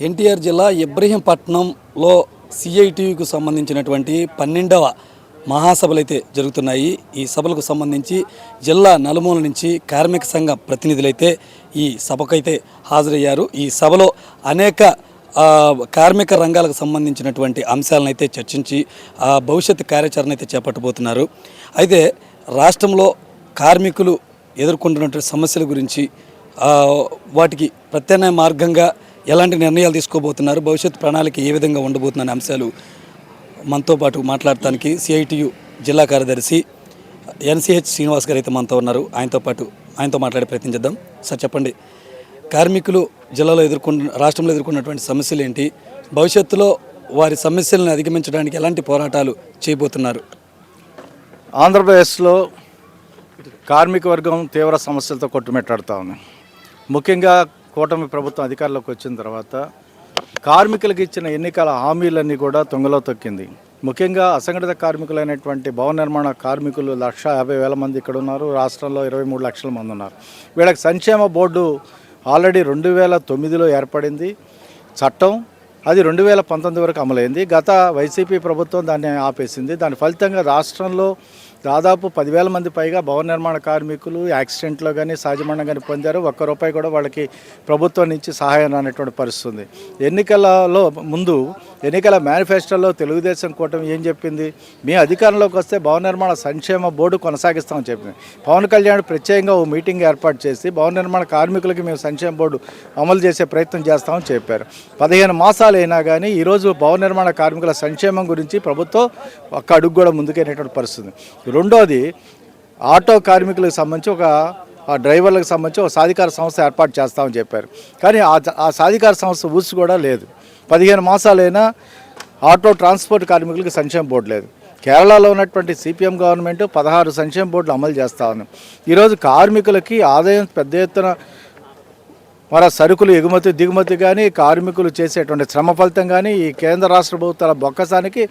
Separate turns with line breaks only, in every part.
ఎన్టీఆర్ జిల్లా ఇబ్రహీంపట్నంలో సిఐటియుకు సంబంధించినటువంటి పన్నెండవ మహాసభలు అయితే జరుగుతున్నాయి. ఈ సభలకు సంబంధించి జిల్లా నలుమూల నుంచి కార్మిక సంఘ ప్రతినిధులైతే ఈ సభకైతే హాజరయ్యారు. ఈ సభలో అనేక కార్మిక రంగాలకు సంబంధించినటువంటి అంశాలను అయితే చర్చించి ఆ, భవిష్యత్ కార్యాచరణ అయితే చేపట్టబోతున్నారు. అయితే రాష్ట్రంలో కార్మికులు ఎదుర్కొంటున్నటువంటి సమస్యల గురించి వాటికి ప్రత్యామ్నాయ మార్గంగా ఎలాంటి నిర్ణయాలు తీసుకోబోతున్నారు? భవిష్యత్ ప్రణాళిక ఏ విధంగా ఉండబోతున్న అంశాలు మనతో పాటు మాట్లాడటానికి సిఐటియు జిల్లా కార్యదర్శి ఎన్సిహెచ్ శ్రీనివాస్ గారు అయితే మనతో ఉన్నారు. ఆయనతో పాటు ఆయనతో మాట్లాడే ప్రయత్నం చేద్దాం. సార్ చెప్పండి. కార్మికులు జిల్లాలో ఎదుర్కొన్న రాష్ట్రంలో ఎదుర్కొన్నటువంటి సమస్యలు ఏంటి? భవిష్యత్తులో వారి సమస్యలను అధిగమించడానికి ఎలాంటి పోరాటాలు చేయబోతున్నారు?
ఆంధ్రప్రదేశ్లో కార్మిక వర్గం తీవ్ర సమస్యలతో కొట్టుమిట్టాడుతూ ఉంది. ముఖ్యంగా కూటమి ప్రభుత్వం అధికారంలోకి వచ్చిన తర్వాత కార్మికులకు ఇచ్చిన ఎన్నికల హామీలన్నీ కూడా తొంగలో తొక్కింది. ముఖ్యంగా అసంఘటిత కార్మికులైనటువంటి భవన నిర్మాణ కార్మికులు లక్ష యాభై వేల మంది ఇక్కడ ఉన్నారు. రాష్ట్రంలో ఇరవై మూడు లక్షల మంది ఉన్నారు. వీళ్ళకి సంక్షేమ బోర్డు ఆల్రెడీ రెండు వేల తొమ్మిదిలో ఏర్పడింది. చట్టం అది రెండు వేల పంతొమ్మిది వరకు అమలైంది. గత వైసీపీ ప్రభుత్వం దాన్ని ఆపేసింది. దాని ఫలితంగా రాష్ట్రంలో దాదాపు పదివేల మంది పైగా భవన నిర్మాణ కార్మికులు యాక్సిడెంట్లో కానీ సహజమరణం కానీ పొందారు. ఒక్క రూపాయి కూడా వాళ్ళకి ప్రభుత్వం నుంచి సహాయం రానటువంటి పరిస్థితి ఉంది ఎన్నికలలో ముందు ఎన్నికల మేనిఫెస్టోలో తెలుగుదేశం కూటమి ఏం చెప్పింది? మీ అధికారంలోకి వస్తే భవన నిర్మాణ సంక్షేమ బోర్డు కొనసాగిస్తామని చెప్పింది. పవన్ కళ్యాణ్ ప్రత్యేకంగా ఓ మీటింగ్ ఏర్పాటు చేసి భవన నిర్మాణ కార్మికులకి మేము సంక్షేమ బోర్డు అమలు చేసే ప్రయత్నం చేస్తామని చెప్పారు. పదిహేను మాసాలు అయినా కానీ ఈరోజు భవన నిర్మాణ కార్మికుల సంక్షేమం గురించి ప్రభుత్వం ఒక్క అడుగు కూడా ముందుకైనటువంటి పరిస్థితి రెండోది ఆటో కార్మికులకు సంబంధించి ఒక ఆ డ్రైవర్లకు సంబంధించి ఒక సాధికార సంస్థ ఏర్పాటు చేస్తామని చెప్పారు. కానీ ఆ ఆ సాధికార సంస్థ ఊసి కూడా లేదు. పదిహేను మాసాలైనా ఆటో ట్రాన్స్పోర్ట్ కార్మికులకు సంక్షేమ బోర్డు లేదు. కేరళలో ఉన్నటువంటి సిపిఎం గవర్నమెంట్ పదహారు సంక్షేమ బోర్డులు అమలు చేస్తా ఉంది. ఈరోజు కార్మికులకి ఆదాయం పెద్ద ఎత్తున మరి సరుకులు ఎగుమతి దిగుమతి కానీ కార్మికులు చేసేటువంటి శ్రమ ఫలితం కానీ ఈ కేంద్ర రాష్ట్ర ప్రభుత్వాల బొక్కసానికి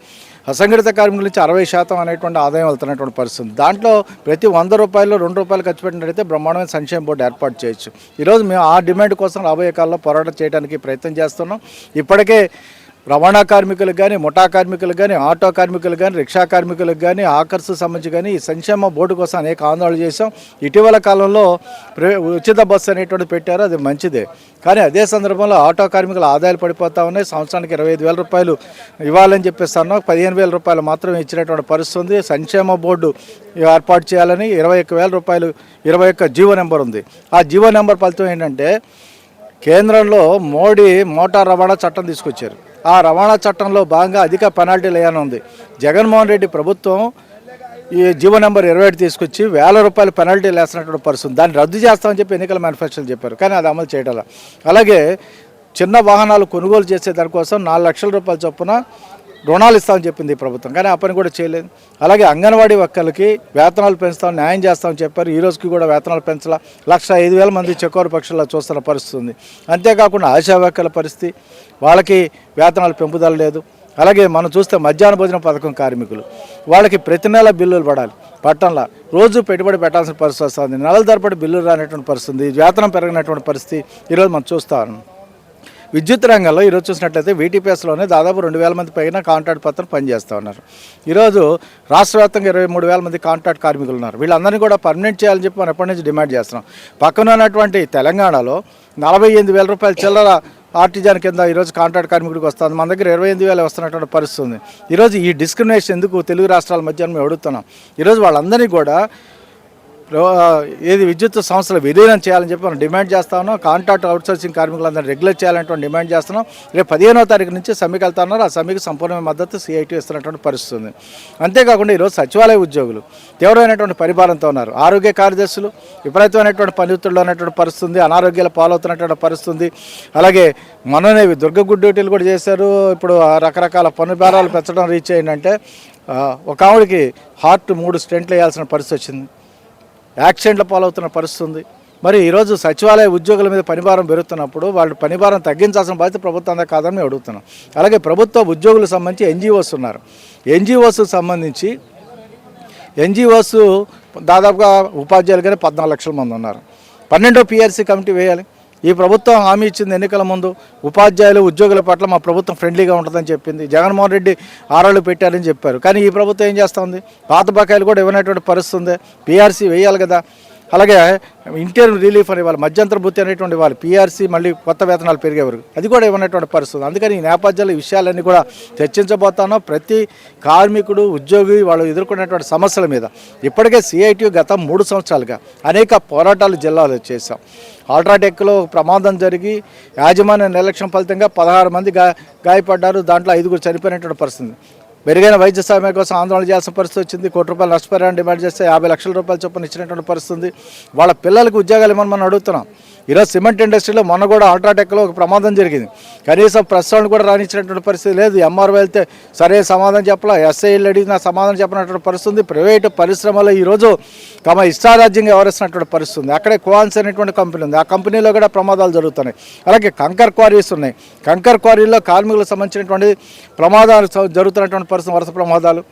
అసంఘటిత కార్మికుల నుంచి అరవై శాతం అనేటువంటి ఆదాయం వెళ్తున్నటువంటి పరిస్థితి దాంట్లో ప్రతి వంద రూపాయలు రెండు రూపాయలు ఖర్చు పెట్టినట్టయితే బ్రహ్మాండమైన సంక్షేమ బోర్డు ఏర్పాటు చేయొచ్చు. ఈరోజు మేము ఆ డిమాండ్ కోసం రాబోయే కాలంలో పోరాటం చేయడానికి ప్రయత్నం చేస్తున్నాం. ఇప్పటికే రవాణా కార్మికులకు కానీ ముఠా కార్మికులకు కానీ ఆటో కార్మికులకు కానీ రిక్షా కార్మికులకు కానీ ఆకర్స్ సంబంధించి కానీ ఈ సంక్షేమ బోర్డు కోసం అనేక ఆందోళన చేశాం. ఇటీవల కాలంలో ప్ర- ఉచిత బస్సు అనేటువంటి పెట్టారు అది మంచిదే. కానీ అదే సందర్భంలో ఆటో కార్మికుల ఆదాయాలు పడిపోతా ఉన్నాయి. సంవత్సరానికి ఇరవై ఐదు వేల రూపాయలు ఇవ్వాలని చెప్పేస్తాను పదిహేను వేల రూపాయలు మాత్రమే ఇచ్చినటువంటి పరిస్థితి ఉంది. సంక్షేమ బోర్డు ఏర్పాటు చేయాలని ఇరవై ఒక్క వేల రూపాయలు ఇరవై ఒక్క జీవో నెంబర్ ఉంది. ఆ జీవో నెంబర్ ఫలితం ఏంటంటే కేంద్రంలో మోడీ మోటార్ రవాణా చట్టం తీసుకొచ్చారు. ఆ రవాణా చట్టంలో భాగంగా అధిక పెనాల్టీలు లేనుంది జగన్మోహన్ రెడ్డి ప్రభుత్వం ఈ జీవో నెంబర్ ఇరవై ఏడు తీసుకొచ్చి వేల రూపాయల పెనాల్టీలు వేస్తున్నటువంటి పరిస్థితి దాన్ని రద్దు చేస్తామని చెప్పి ఎన్నికల మేనిఫెస్టోలు చెప్పారు. కానీ అది అమలు చేయడం అలాగే చిన్న వాహనాలు కొనుగోలు చేసే దానికోసం నాలుగు లక్షల రూపాయల చొప్పున రుణాలు ఇస్తామని చెప్పింది ప్రభుత్వం. కానీ ఆ పని కూడా చేయలేదు. అలాగే అంగన్వాడీ వర్కర్లకి వేతనాలు పెంచుతాం న్యాయం చేస్తామని చెప్పారు. ఈ రోజుకి కూడా వేతనాలు పెంచాల. లక్ష ఐదు వేల మంది చెక్కోరు పక్షుల్లో చూస్తున్న పరిస్థితి ఉంది. అంతేకాకుండా ఆశా వర్కర్ల పరిస్థితి వాళ్ళకి వేతనాలు పెంపుదల లేదు. అలాగే మనం చూస్తే మధ్యాహ్న భోజన పథకం కార్మికులు వాళ్ళకి ప్రతి నెల బిల్లులు పడాలి. పట్టణంలో రోజు పెట్టుబడి పెట్టాల్సిన పరిస్థితి వస్తుంది. నెలల తరబడి బిల్లులు రానటువంటి పరిస్థితి వేతనం పెరగనటువంటి పరిస్థితి ఈరోజు మనం చూస్తా ఉన్నాం. విద్యుత్ రంగంలో ఈరోజు చూసినట్లయితే వీటీపీఎస్లోనే దాదాపు రెండు వేల మంది పైన కాంట్రాక్ట్ పత్రం పనిచేస్తూ ఉన్నారు. ఈరోజు రాష్ట్ర వ్యాప్తంగా ఇరవై మూడు వేల మంది కాంట్రాక్ట్ కార్మికులు ఉన్నారు. వీళ్ళందరినీ కూడా పర్మనెంట్ చేయాలని చెప్పి మనం ఎప్పటి నుంచి డిమాండ్ చేస్తున్నాం. పక్కన ఉన్నటువంటి తెలంగాణలో నలభై ఎనిమిది వేల రూపాయల చిల్లర ఆర్టిజాన్ కింద ఈరోజు కాంట్రాక్ట్ కార్మికుడికి వస్తుంది. మన దగ్గర ఇరవై ఎనిమిది వేలు వస్తున్నటువంటి పరిస్థితి ఉంది. ఈరోజు ఈ డిస్క్రిమినేషన్ ఎందుకు తెలుగు రాష్ట్రాల మధ్య మేము అడుగుతున్నాం. ఈరోజు వాళ్ళందరినీ కూడా ఏది విద్యుత్ సంస్థలు విలీనం చేయాలని చెప్పి మనం డిమాండ్ చేస్తా ఉన్నాం. కాంట్రాక్ట్ అవుట్సోర్సింగ్ కార్మికులందరినీ రెగ్యులేట్ చేయాలంటే డిమాండ్ చేస్తున్నాం. రేపు పదిహేనో తారీఖు నుంచి సమ్మెకి వెళ్తా ఉన్నారు. ఆ సమ్మెకి సంపూర్ణ మద్దతు సిఐటి ఇస్తున్నటువంటి పరిస్థితి ఉంది అంతేకాకుండా ఈరోజు సచివాలయ ఉద్యోగులు తీవ్రమైనటువంటి పరిపాలనతో ఉన్నారు. ఆరోగ్య కార్యదర్శులు విపరీతమైనటువంటి పనితుల్లో ఉన్నటువంటి పరిస్థితి ఉంది అనారోగ్యాల పాలవుతున్నటువంటి పరిస్థితి ఉంది అలాగే మొన్ననే దుర్గగుడ్ డ్యూటీలు కూడా చేశారు. ఇప్పుడు రకరకాల పన్ను భారాలు పెంచడం రీచ్ అయిందంటే ఒక ఆవిడకి హార్ట్ మూడు స్టెంట్లు వేయాల్సిన పరిస్థితి వచ్చింది. యాక్సిడెంట్ల పాలవుతున్న పరిస్థితి ఉంది మరి ఈరోజు సచివాలయ ఉద్యోగుల మీద పనిభారం పెరుగుతున్నప్పుడు వాళ్ళు పనిభారం తగ్గించాల్సిన బాధ్యత ప్రభుత్వం కాదని మేము అడుగుతున్నాం. అలాగే ప్రభుత్వ ఉద్యోగులకు సంబంధించి ఎన్జిఓస్ ఉన్నారు. ఎన్జిఓస్ సంబంధించి ఎన్జిఓస్ దాదాపుగా ఉపాధ్యాయులు కానీ పద్నాలుగు లక్షల మంది ఉన్నారు. పన్నెండో పిఆర్సీ కమిటీ వేయాలి. ఈ ప్రభుత్వం హామీ ఇచ్చింది ఎన్నికల ముందు ఉపాధ్యాయులు ఉద్యోగుల పట్ల మా ప్రభుత్వం ఫ్రెండ్లీగా ఉంటుందని చెప్పింది. జగన్మోహన్ రెడ్డి ఆరాళ్ళు పెట్టారని చెప్పారు. కానీ ఈ ప్రభుత్వం ఏం చేస్తుంది పాత బకాయిలు కూడా ఇవ్వనటువంటి పరిస్థితి ఉంది. పీఆర్సీ వేయాలి కదా. అలాగే ఇంటర్మ్ రిలీఫ్ అని వాళ్ళు మధ్యంతర భృతి అనేటువంటి వాళ్ళు పీఆర్సీ మళ్ళీ కొత్త వేతనాలు పెరిగే వరకు. అది కూడా ఇవ్వనటువంటి పరిస్థితి? అందుకని ఈ నేపథ్యంలో ఈ విషయాలన్నీ కూడా చర్చించబోతాను ప్రతి కార్మికుడు ఉద్యోగి వాళ్ళు ఎదుర్కొనేటువంటి సమస్యల మీద. ఇప్పటికే సిఐటి గత మూడు సంవత్సరాలుగా అనేక పోరాటాలు జిల్లాలో చేశాం. ఆల్ట్రాటెక్లో ప్రమాదం జరిగి యాజమాన్య నిర్లక్ష్యం ఫలితంగా పదహారు మంది గా గాయపడ్డారు. దాంట్లో ఐదుగురు చనిపోయినటువంటి పరిస్థితి. మెరుగైన వైద్య సహాయం కోసం ఆందోళన చేయాల్సిన పరిస్థితి వచ్చింది. కోటి రూపాయలు నష్టపరిహారం డిమాండ్ చేస్తే యాభై లక్షల రూపాయల చొప్పున ఇచ్చినటువంటి పరిస్థితి వాళ్ళ పిల్లలకు ఉద్యోగాలు ఇవ్వమని మనం అడుగుతున్నాం. ఈరోజు సిమెంట్ ఇండస్ట్రీలో మొన్న కూడా అల్ట్రాటెక్లో ఒక ప్రమాదం జరిగింది. కనీసం ప్రస్తుతం కూడా రాణించినటువంటి పరిస్థితి లేదు. ఎంఆర్ వెళ్తే సరే సమాధానం చెప్పలా. ఎస్ఐఎల్ అడిగిన సమాధానం చెప్పినటువంటి పరిస్థితి ఉంది. ప్రైవేటు పరిశ్రమలో ఈరోజు తమ ఇష్టారాజ్యంగా వ్యవహరిస్తున్నటువంటి పరిస్థితి ఉంది. అక్కడే కోవాన్స్ అనేటువంటి కంపెనీ ఉంది. ఆ కంపెనీలో కూడా ప్రమాదాలు జరుగుతున్నాయి. అలాగే కంకర్ క్వారీస్ ఉన్నాయి. కంకర్ క్వారీలో కార్మికులకు సంబంధించినటువంటి ప్రమాదాలు జరుగుతున్నటువంటి పరిస్థితి వరుస ప్రమాదాలు.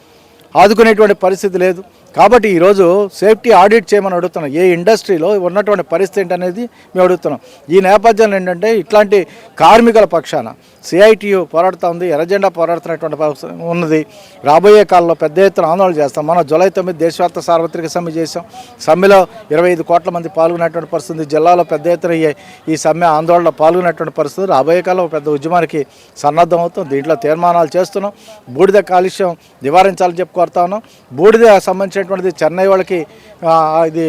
ఆదుకునేటువంటి పరిస్థితి లేదు. కాబట్టి ఈరోజు సేఫ్టీ ఆడిట్ చేయమని అడుగుతున్నాం. ఏ ఇండస్ట్రీలో ఉన్నటువంటి పరిస్థితి ఏంటనేది మేము అడుగుతున్నాం. ఈ నేపథ్యంలో ఏంటంటే ఇట్లాంటి కార్మికుల పక్షాన సిఐటియు పోరాడుతుంది ఎర్రజెండా పోరాడుతున్నటువంటి ఉన్నది. రాబోయే కాలంలో పెద్ద ఎత్తున ఆందోళన చేస్తాం. మనం జూలై తొమ్మిది దేశవ్యాప్త సార్వత్రిక సమ్మె చేసాం సమ్మెలో ఇరవై ఐదు కోట్ల మంది పాల్గొనేటువంటి పరిస్థితి జిల్లాలో పెద్ద ఎత్తున ఈ- సమ్మె ఆందోళనలో పాల్గొనేటువంటి పరిస్థితి రాబోయే కాలంలో పెద్ద ఉద్యమానికి సన్నద్ధం అవుతాం దీంట్లో తీర్మానాలు చేస్తున్నాం. బూడిద కాలుష్యం నివారించాలని చెప్పి కోరుతా ఉన్నాం. బూడిద అనేటువంటిది చెన్నై వాళ్ళకి ఇది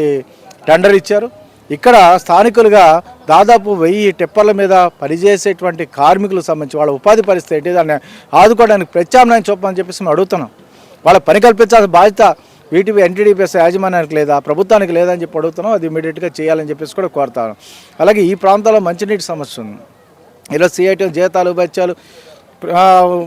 టెండర్ ఇచ్చారు. ఇక్కడ స్థానికులుగా దాదాపు వెయ్యి టిప్పర్ల మీద పనిచేసేటువంటి కార్మికులకు సంబంధించి వాళ్ళ ఉపాధి పరిస్థితి ఏంటి దాన్ని ఆదుకోవడానికి ప్రత్యామ్నాయం చూపమని చెప్పేసి మేము అడుగుతున్నాం. వాళ్ళ పని కల్పించాల్సిన బాధ్యత వీటివి ఎన్టీడీపీఎస్ యాజమాన్యానికి లేదా ప్రభుత్వానికి లేదని చెప్పి అడుగుతున్నాం. అది ఇమీడియట్గా చేయాలని చెప్పేసి కూడా కోరుతాను అలాగే ఈ ప్రాంతంలో మంచినీటి సమస్య ఉంది. ఇలా సిఐటీ జీతాలు బత్యాలు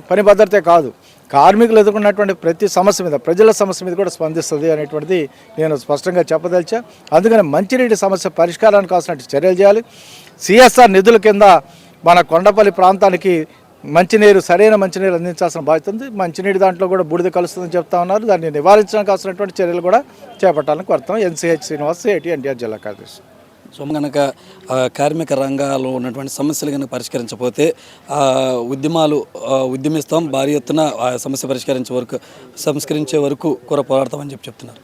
పని భద్రతే కాదు. కార్మికులు ఎదుర్కొన్నటువంటి ప్రతి సమస్య మీద ప్రజల సమస్య మీద కూడా స్పందిస్తుంది అనేటువంటిది నేను స్పష్టంగా చెప్పదలిచా. అందుకని మంచినీటి సమస్య పరిష్కారానికి కావాల్సిన చర్యలు చేయాలి. సిఎస్ఆర్ నిధుల కింద మన కొండపల్లి ప్రాంతానికి మంచినీరు సరైన మంచినీరు అందించాల్సిన బాధ్యత ఉంది. మంచినీటి దాంట్లో కూడా బూడిద కలుస్తుందని చెప్తా ఉన్నారు. దాన్ని నివారించడానికి కావాల్సినటువంటి చర్యలు కూడా చేపట్టాలని కోరుతాం ఎన్సీహెచ్ శ్రీనివాస్ ఏటీ ఎన్టీఆర్ జిల్లా కార్యదర్శి.
సో కనుక ఆ, కార్మిక రంగాల్లో ఉన్నటువంటి సమస్యలు కనుక పరిష్కరించకపోతే ఉద్యమాలు ఉద్యమిస్తాం. భారీ ఎత్తున ఆ సమస్య పరిష్కరించే వరకు సంస్కరించే వరకు కూర పోరాడతామని చెప్పి చెప్తున్నారు.